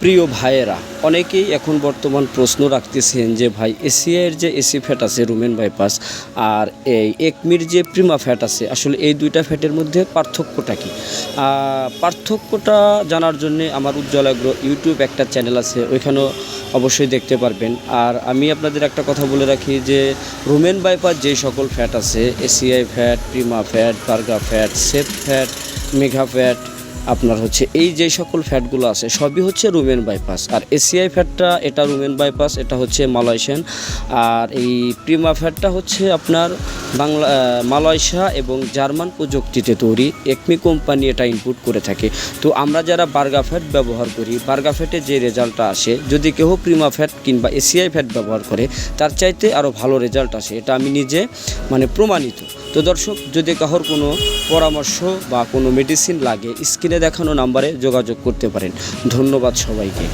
প্রিয় ভাইয়েরা, অনেকেই এখন বর্তমান প্রশ্ন রাখতেছেন যে ভাই এসিআইয়ের যে এসি ফ্যাট আছে, রুমেন বাইপাস, আর এই একমির যে প্রিমা ফ্যাট আছে, আসলে এই দুইটা ফ্যাটের মধ্যে পার্থক্যটা কি? পার্থক্যটা জানার জন্যে আমার উজ্জ্বল আগ্রহ ইউটিউব একটা চ্যানেল আছে, ওইখানেও অবশ্যই দেখতে পারবেন। আর আমি আপনাদের একটা কথা বলে রাখি যে, রুমেন বাইপাস যে সকল ফ্যাট আছে, ACI fat, Prima fat, Barga fat Safe fat, Megha fat আপনার হচ্ছে এই যে সকল ফ্যাটগুলো আছে, সবই হচ্ছে রুমেন বাইপাস আর এসিআই ফ্যাটটা এটা রুমেন বাইপাস এটা হচ্ছে মালয়েশিয়ান আর এই প্রিমা ফ্যাটটা হচ্ছে আপনার বাংলা মালয়েশিয়া এবং জার্মান প্রযুক্তিতে তৈরি একমি কোম্পানি এটা ইনপুট করে থাকে। তো আমরা যারা বার্গা ফ্যাট ব্যবহার করি, বার্গা ফ্যাটে যে রেজাল্টটা আসে, যদি কেউ প্রিমা ফ্যাট কিংবা এসিআই ফ্যাট ব্যবহার করে, তার চাইতে আরও ভালো রেজাল্ট আসে, এটা আমি নিজে মানে প্রমাণিত। তো দর্শক, যদি কাহোর কোনো পরামর্শ বা কোনো মেডিসিন লাগে স্ক্রিনে দেখানো নাম্বারে যোগাযোগ করতে পারেন। ধন্যবাদ সবাইকে।